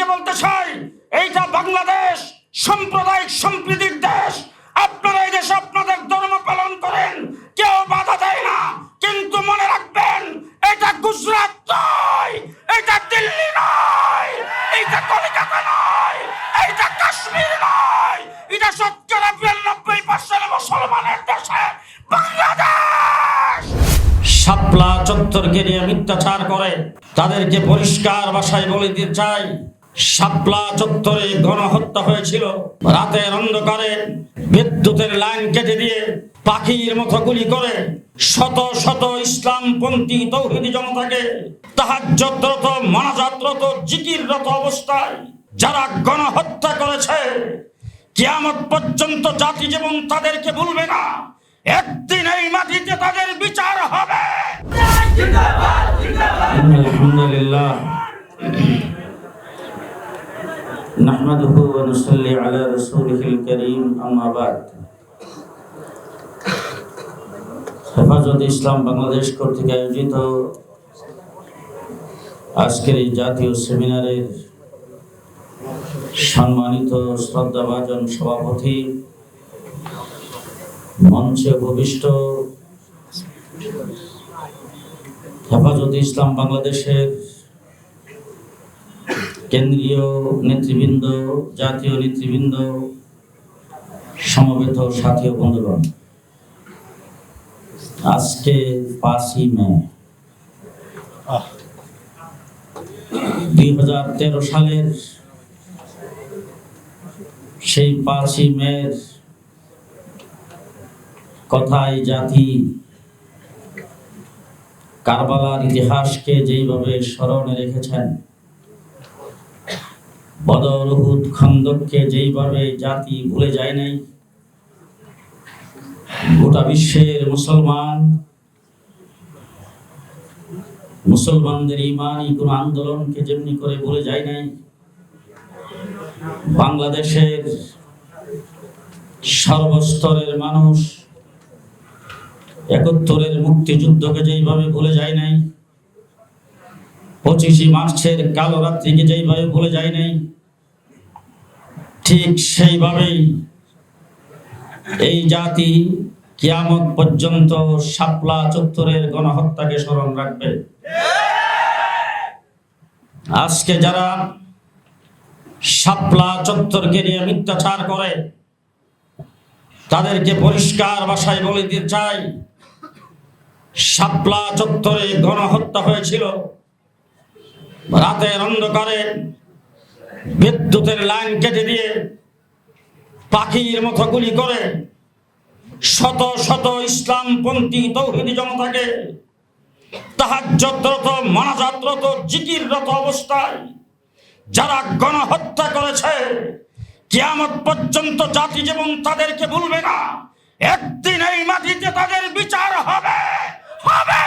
আপনাদেরকে বলতে চাই, এইটা বাংলাদেশ, সাম্প্রদায়িক সম্প্রীতির দেশ। আপনারা এই দেশে আপনাদের ধর্ম পালন করেন, কেউ বাধা দেয় না। কিন্তু মনে রাখবেন, এটা গুজরাট নয়, এটা দিল্লি নয় এটা কলকাতা নয় এটা কাশ্মীর নয়, এটা শতকরা বিরানব্বই পার্সেন্ট মুসলমানের দেশে বাংলাদেশ। শাপলা চত্বরকে নিয়ে মিথ্যাচার করে, তাদেরকে পরিষ্কার ভাষায় বলে দিতে চাই শাপলা চত্বরে গণহত্যা হয়েছিল। রাতের অন্ধকারে বিদ্যুতের লাইন কেটে দিয়ে পাখির মতো গুলি করে শত শত ইসলামপন্থী তৌহিদি জনতাকে তাহাজ্জতরত মনাজাতরত জিকিররত অবস্থায় যারা গণহত্যা করেছে কিয়ামত পর্যন্ত জাতি যেমন তাদেরকে ভুলবে না। একদিন এই মাটিতে তাদের বিচার হবে। আলহামদুলিল্লাহ। نحمده ونصلي على رسوله الكريم أما بعد হেফাজত ইসলাম বাংলাদেশ কর্তৃক আয়োজিত আজকের এই জাতীয় সেমিনারের সম্মানিত শ্রদ্ধাভাজন সভাপতি মঞ্চে উপবিষ্ট হেফাজত ইসলাম বাংলাদেশের কেন্দ্রীয় নেতৃবৃন্দ জাতীয় নেতৃবৃন্দ সমবেত সাথী ও বন্ধুগণ আজকে পাঁচই মে দুই হাজার তেরো সালের সেই পাঁচই মের কথায় জাতি কারবালার ইতিহাসকে যেইভাবে স্মরণে রেখেছেন বদর উহুদ খন্দককে যেইভাবে জাতি ভুলে যায় নাই, গোটা বিশ্বের মুসলমান, মুসলমানদের ইমানই কোন আন্দোলনকে যেমনি করে ভুলে যায় নাই, বাংলাদেশের সর্বস্তরের মানুষ একাত্তরের মুক্তিযুদ্ধকে যেইভাবে ভুলে যায় নাই, পঁচিশে মার্চের কালো রাত্রিকে যেইভাবে ভুলে যায় নাই ঠিক সেইভাবেই এই জাতি কিয়ামত পর্যন্ত শাপলা চত্বরের গণহত্যাকে স্মরণ রাখবে। আজকে যারা শাপলা চত্বরকে নিয়ে মিথ্যাচার করে, তাদেরকে পরিষ্কার ভাষায় বলে দিতে চাই, শাপলা চত্বরে গণহত্যা হয়েছিল, রাতের অন্ধকারে বিদ্যুতের লাইন কেটে দিয়ে পাখির মতো গুলি করে শত শত ইসলামপন্থী তৌহিদি জনতাকে তাহাজ্জতরত মনাজাতরত, জিকিররত অবস্থায় যারা গণহত্যা করেছে, কিয়ামত পর্যন্ত জাতি যেমন তাদেরকে ভুলবে না। একদিন এই মাটিতে তাদের বিচার হবে হবে।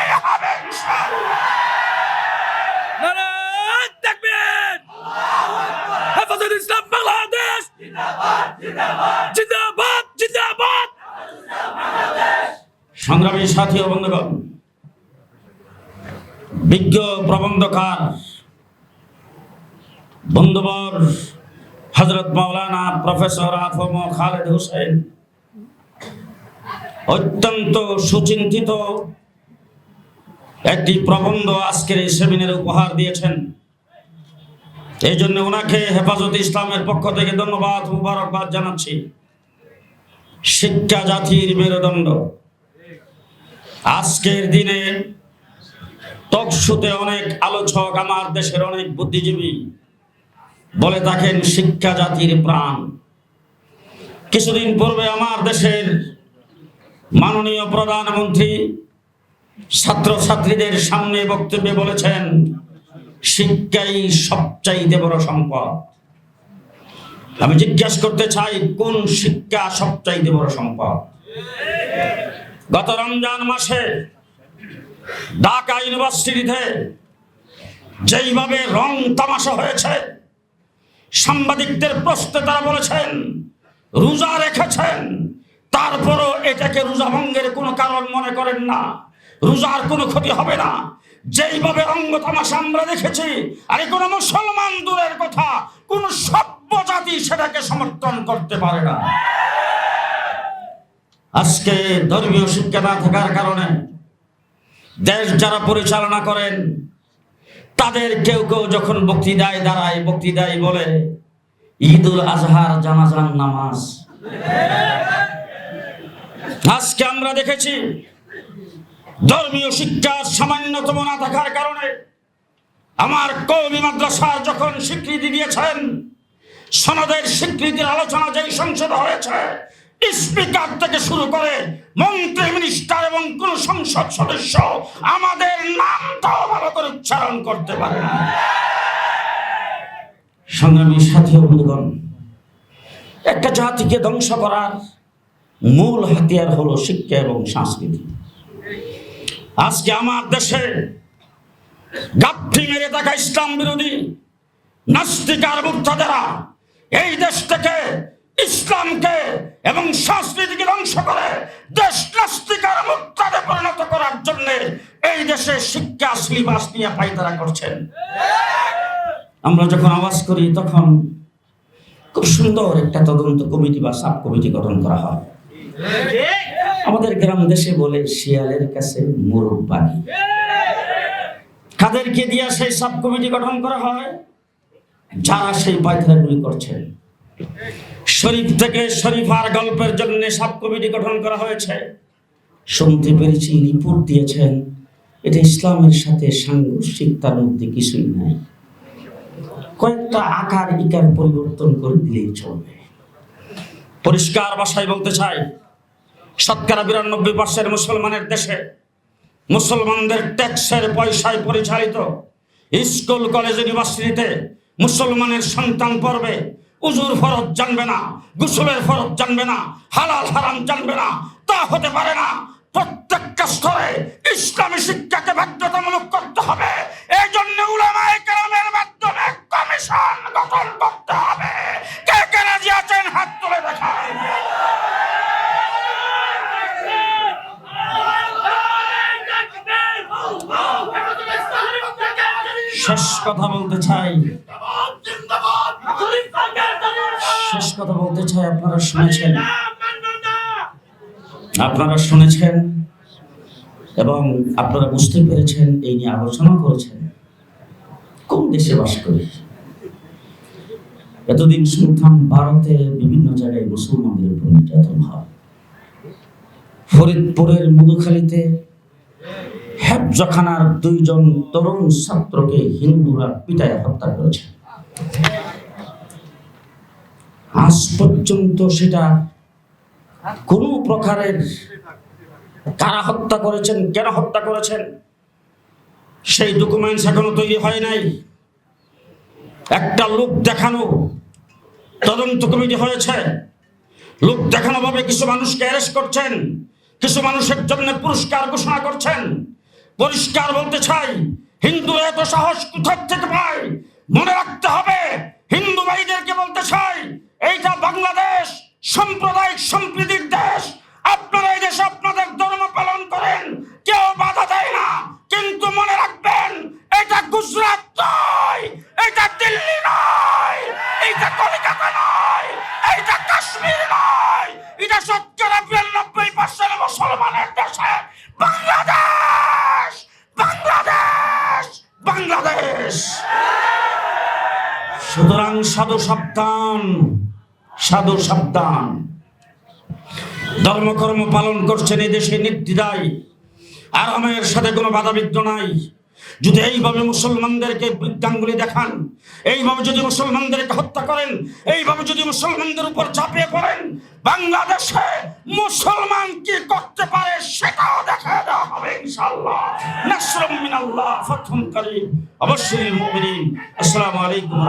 জিন্দাবাদ সংগ্রামী সাথী ও বন্ধুগণ, বিজ্ঞ প্রবন্ধকার বন্ধুবর হজরত মাওলানা প্রফেসর আফম খালেদ হোসেন, অত্যন্ত সুচিন্তিত একটি প্রবন্ধ আজকের এই সেমিনারে উপহার দিয়েছেন। এই জন্য ওনাকে হেফাজত ইসলামের পক্ষ থেকে ধন্যবাদ, মুবারকবাদ জানাচ্ছি। শিক্ষা জাতির মেরুদণ্ড। আজকের দিনে টকশুতে অনেক আলোচক আমার দেশের অনেক বুদ্ধিজীবী বলে থাকেন, শিক্ষা জাতির প্রাণ। কিছুদিন পূর্বে আমার দেশের মাননীয় প্রধানমন্ত্রী ছাত্রছাত্রীদের সামনে বক্তব্যে বলেছেন শিক্ষাই সবচাইতে বড় সম্পদ। আমি জিজ্ঞাসা করতে চাই, কোন শিক্ষা সবচাইতে বড় সম্পদ? গত রমজান মাসে ঢাকা ইউনিভার্সিটিতে যেইভাবে রং তামাশা হয়েছে, সাংবাদিকদের প্রশ্নে তারা বলেছেন, রোজা রেখেছেন, তারপরও এটাকে রোজা ভঙ্গের কোনো কারণ মনে করেন না। রোজার কোনো ক্ষতি হবে না। যেইভাবে রঙ্গ তামাশা আমরা দেখেছি, আরে কোনো মুসলমান দূরের কথা, কোন সভ্য জাতি সেটাকে সমর্থন করতে পারে না। আজকে ধর্মীয় শিক্ষা না থাকার কারণে দেশ যারা পরিচালনা করেন, তাদের কেউ কেউ যখন বক্তৃতায় দাঁড়ায়, বক্তৃতায় বলে, ঈদুল আজহার জানাজান নামাজ। আজকে আমরা দেখেছি ধর্মীয় শিক্ষা সামান্যতম না থাকার কারণে আমার কৌমি মাদ্রাসা যখন স্বীকৃতি দিয়েছেন, সনদের স্বীকৃতির আলোচনা যেই সংসদে হয়েছে, স্পিকার থেকে শুরু করে মন্ত্রী, মিনিস্টার এবং কোন সংসদ সদস্য আমাদের নামটাও ভালো করে উচ্চারণ করতে পারে সংগ্রামী সাথী বন্ধুগণ, একটা জাতিকে ধ্বংস করার মূল হাতিয়ার হলো শিক্ষা এবং সংস্কৃতি। আজকে আমার দেশে গাপ্পি মেরে থাকা ইসলাম বিরোধী নাস্তিকার মুক্তাদেরা এই দেশ থেকে ইসলামকে এবং সংস্কৃতিকে ধ্বংস করে দেশ নাস্তিকার মুক্তাদে পরিণত করার জন্য এই দেশে শিক্ষা, সিলেবাস নিয়ে পাইতারা করছেন। আমরা যখন আওয়াজ করি, তখন খুব সুন্দর একটা তদন্ত কমিটি বা সাব কমিটি গঠন করা হয়। আমাদের গ্রাম দেশে বলে, শিয়ালের কাছে মোরগ কাদেরকে দিয়ে সেই সাব কমিটি গঠন করা হয়? যারা সেই পায়তারাগুলি করছেন। শরীফ থেকে শরীফার গল্পের জন্য সাব কমিটি গঠন করা হয়েছে। শুনতে পেরেছি রিপোর্ট দিয়েছেন। এটা ইসলামের সাথে সাংঘর্ষিক, তার মধ্যে কিছুই নাই। কয়েকটা আকার ইকার পরিবর্তন করে দিলেই চলবে। পরিষ্কার বাসায় বলতে চাই শতকরা বিরানব্বই পার্সেন্ট মুসলমানের দেশে মুসলমানদের ট্যাক্সের পয়সায় পরিচালিত স্কুল, কলেজ, ইউনিভার্সিটিতে মুসলমানের সন্তান পর্বে উজুর ফরজ জানবে না, গুসলের ফরজ জানবে না, হালাল হারাম জানবে না, তা হতে পারে না। প্রত্যেকটা স্তরে ইসলামী শিক্ষাকে বাধ্যতামূলক করতে হবে এই জন্য উলামায়ে কেরামের মাধ্যমে কমিশন গঠন করতে হবে কে কে রাজি আছেন হাত তুলে দেখান শেষ কথা বলতে চাই। শেষ কথা বলতে চাই, আপনারা শুনেছেন। আপনারা শুনেছেন এবং আপনারা বুঝতে পেরেছেন, এই নিয়ে আলোচনা করেছেন। কোন দেশে বাস করি? এতদিন শুনতাম ভারতে বিভিন্ন জায়গায় মুসলমানদের উপর নির্যাতন হয়। ফরিদপুরের মধুখালীতে হেফজখানার দুইজন তরুণ ছাত্রকে হিন্দুরা পিটায় হত্যা করেছে। আজ পর্যন্ত সেটা কোনো প্রকারের কারা হত্যা করেছেন, কেন হত্যা করেছেন, সেই ডকুমেন্টস এখনও তৈরি হয় নাই। একটা লোক দেখানো, তদন্ত কমিটি হয়েছে। লোক দেখানো ভাবে কিছু মানুষকে অ্যারেস্ট করছেন, কিছু মানুষের জন্য পুরস্কার ঘোষণা করছেন। পরিষ্কার বলতে চাই, হিন্দু এত সাহস কোথার থেকে পায়? মনে রাখতে হবে, হিন্দু ভাইদেরকে বলতে চাই, এইটা বাংলাদেশ, সাম্প্রদায়িক সম্প্রীতির দেশ। আপনারা এই দেশে আপনাদের ধর্ম বাংলাদেশ সুতরাং সাধু সাবধান সাধু সাবধান। ধর্মকর্ম পালন করছেন এই দেশে আর আরামের সাথে কোনো বাধাবিঘ্ন নাই। যদি এইভাবে মুসলমানদেরকে বৃদ্ধাঙ্গুলি দেখান, এইভাবে যদি মুসলমানদেরকে হত্যা করেন, এইভাবে যদি মুসলমানদের উপর ঝাঁপিয়ে পড়েন, বাংলাদেশে মুসলমান কি করতে পারে সেটাও দেখা দেওয়া হবে ইনশাআল্লাহ। নাসরুম মিনাল্লাহ অবশ্যই আসসালামু আলাইকুম